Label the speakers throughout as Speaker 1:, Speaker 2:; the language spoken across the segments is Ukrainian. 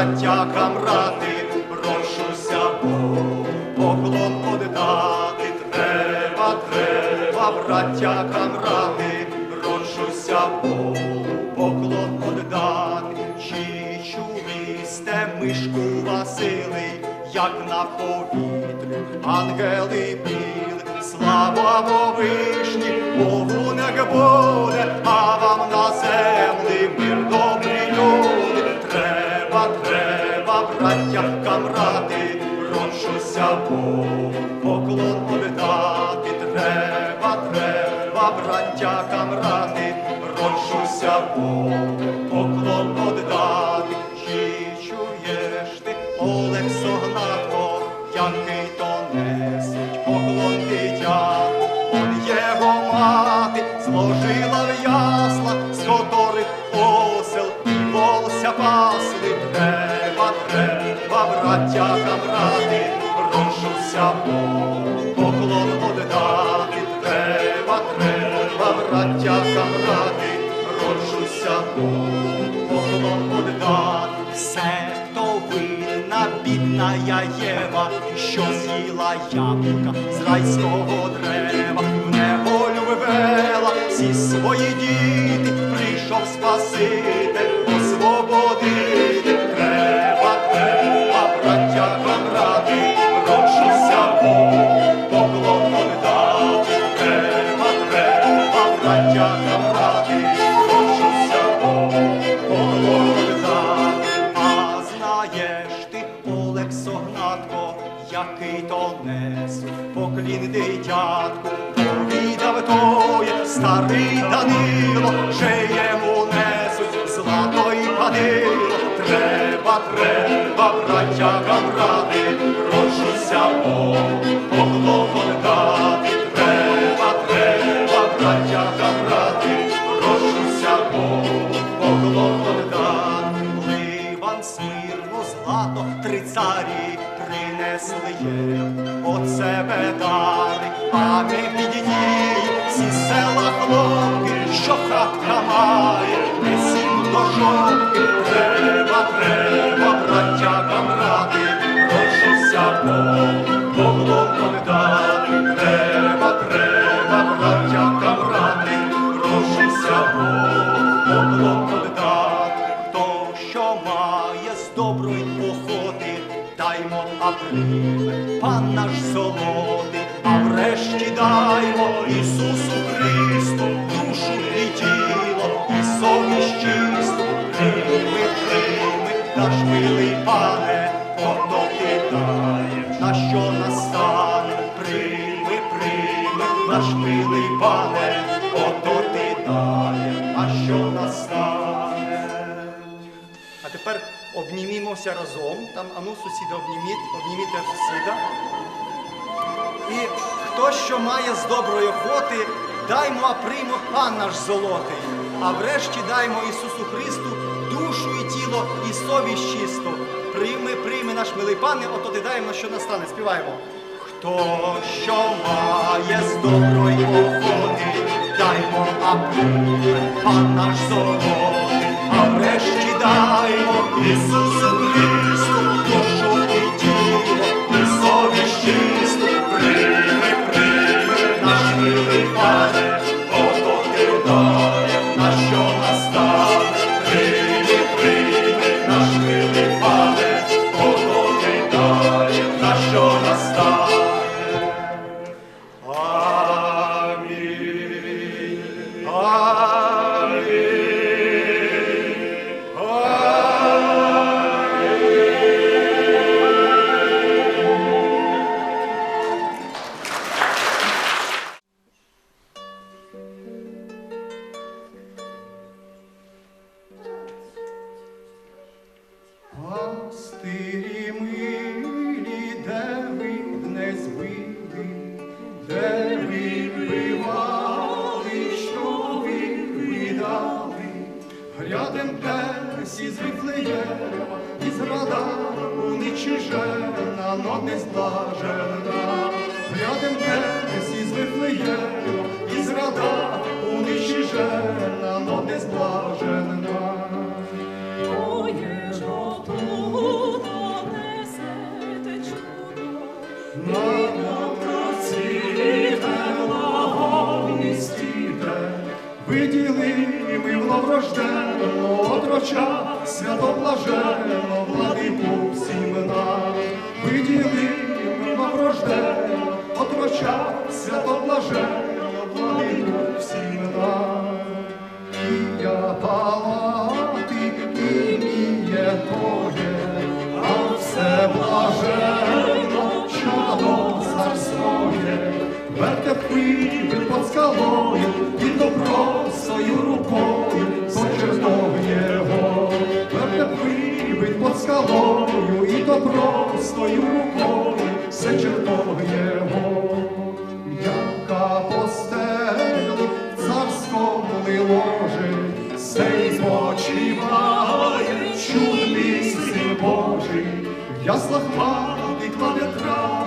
Speaker 1: браття камрати, прошуся Богу, поклон подати, треба, треба, браття камрати, прошуся Богу, поклон подати, чи чули сте мишку Василий, як на повітрі, ангели біли, слава Вовишні, Богу не буде, а вам на землі мир добрі браття камрати, прошуся Богу, поклон подати. Треба, треба, браття камрати, прошуся Богу, поклон подати. Чи чуєш ти, Олег Согнатко, який то поклон дитя, он його мати зложила в ясла, з которих осел і волся пасли. Браття камрати, прошуся Богу, поклон оддати. Треба, треба, браття камрати, прошуся Богу, поклон оддати. Все, хто винна, бідна я Єва, що з'їла яблука з райського дерева, в неволю вивела всі свої діти, прийшов Спаситель Олег який то несуть поклін дитятку, повідав тоє старий Данило, ще йому несуть злато і падило. Треба, треба, браття камрати, прошуся Богу, поклон дати. Треба, треба, браття камрати, прошуся Богу, поклон дати. Ливан смирно злато, три царі принесли є. От себе дари, а ми бідні, всі села хлопки, що хатка має, несім до жовтки, Треба, треба, браття камради, прошуся пан наш золотий, а врешті даймо Ісусу Христу, душу і тіло, і совість чисту, прийми, прийми, наш милий пане, ото ти даєш, на що настане, прийми, прийми, наш милий пане, ото ти даєш, на що настане. А тепер обнімімося разом. Там, ану, сусіда обніміть, обніміть сусіда. І хто що має з доброї охоти, даймо, а приймо пан наш золотий. А врешті даймо Ісусу Христу душу і тіло, і совість чисту. Прийми, прийми наш милий пане, ото ти даємо, що настане. Співаємо. Хто що має з доброї охоти, даймо, а прийме пан наш золотий. А врешті даймо Ісусу Христу, душу і тіло, і совість чисту. Прийми, прийми, наш милий пане, ото ти даєм, на що настане. рано не зблажена, рядом небес із Вифлеєм, і зрада у нищі жена, но не зблажена. Виділи новорожденного отроча, святоблаженного владику всім нам. Виділи новорожденного отроча, святоблаженного владику всім нам. Ім'я палати, ім'я Твоє, царськое, вертепи під скалою, і добро свою рукою, почерпнув його. Вертепи під скалою, і добро свою рукою, все чертов його. Яка постелі в царському ложі, сей спочиває чудний син Божий. В яслах мати кладе траву,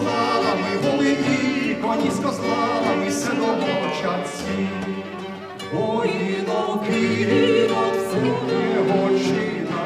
Speaker 1: славами, воли і коні з козлами, все домовчаться. Воїнов кирот свого чина,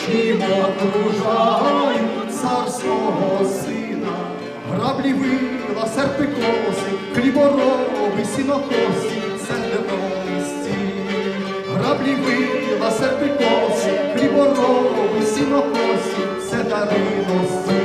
Speaker 1: чим окружають царського сина, граблі вила, серпи коси, хлібороби, сінокоси, це місці. Граблі вила, серпи коси, хлібороби, сінокоси, це дариності.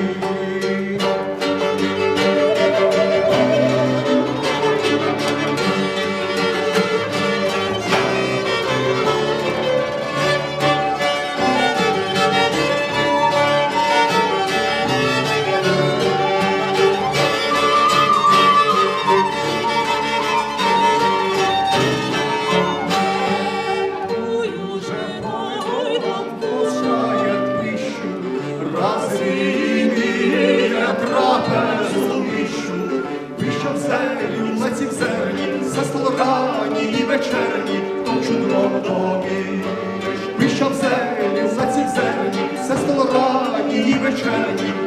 Speaker 1: Рані і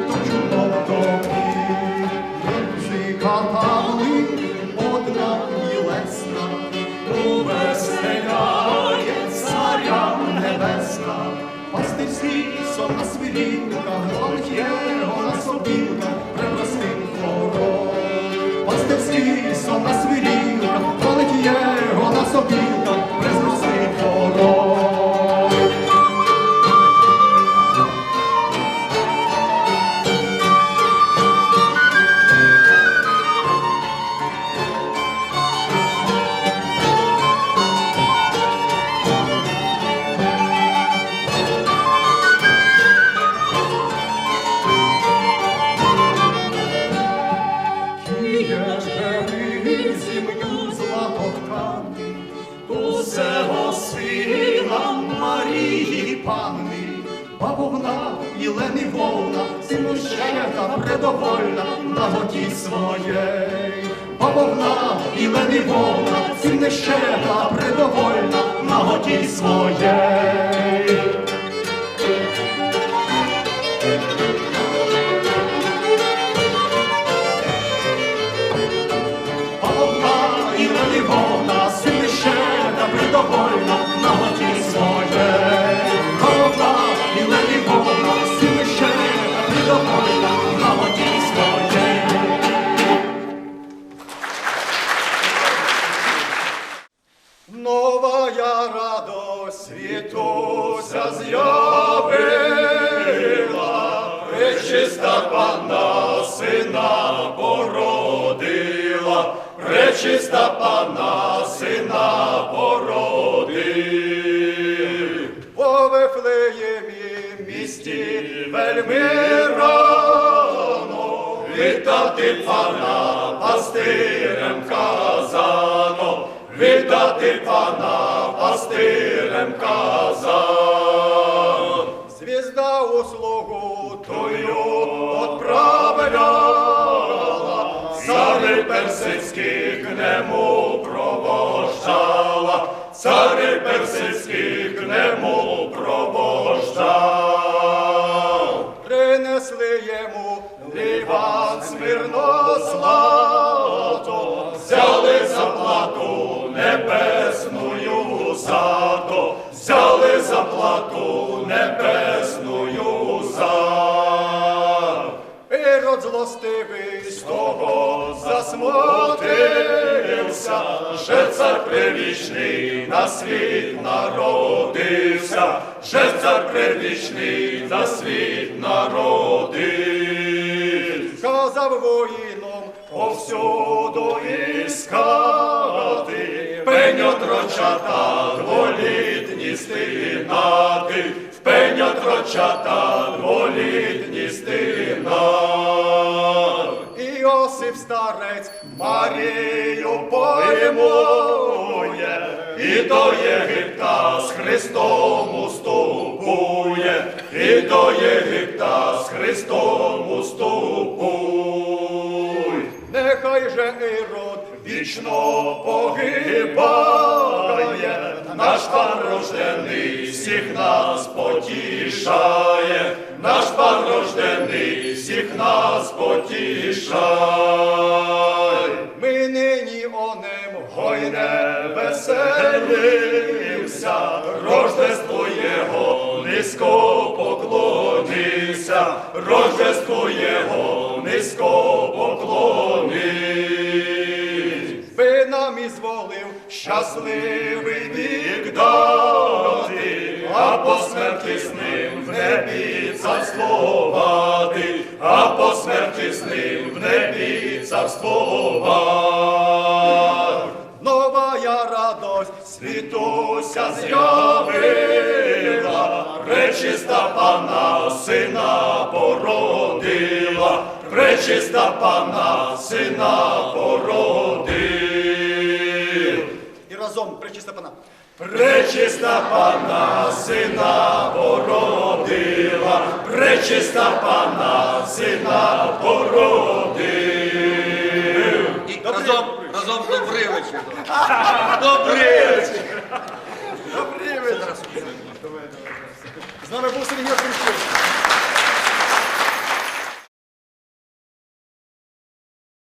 Speaker 1: бабовна Єлени Вовна, Синущета предовольна на готі своєї. Бабовна Єлени Вовна, Синущета предовольна на готі своєї. Світуся з'явила, пречиста панна сина породила, пречиста панна сина породила. По Вифлеємі місті вельми рано, віддати пана пастирем казано, віддати пана йому Іван смирно злато, взяли за плату небесною зато, взяли за плату небесною. Ірод злостивий з того засмутився, що цар привічний на світ народився, що цар привічний на світ народився. Казав воїном повсюду іскати, пеньо трочата дволітні стигнати, в пеньо трочата дволітні стигнати. Іосиф старець Марію поймує, і до Єгипта з Христом уступує, і до Єгипта з Христом уступуй. Нехай же Ірод вічно погибає, наш пан рождений всіх нас потішає, наш пан рождений всіх нас потішає. Ми нині онем гойне веселимся, рождество Його низько поклонися, рождество Його низько щасливий вік дати, а по смерті з ним в небі царствувати, а по смерті з ним в небі царствувати. Новая радость світуся з'явила, пречиста пана сина породила, пречиста пана сина породила.
Speaker 2: Разом причиста пана.
Speaker 1: Пречиста пана сина породила, пречиста пана сина породила.
Speaker 3: І разом, разом добрий вечір. Добрий вечір.
Speaker 2: Добрий вечір. З нами був Сергій Гринчук.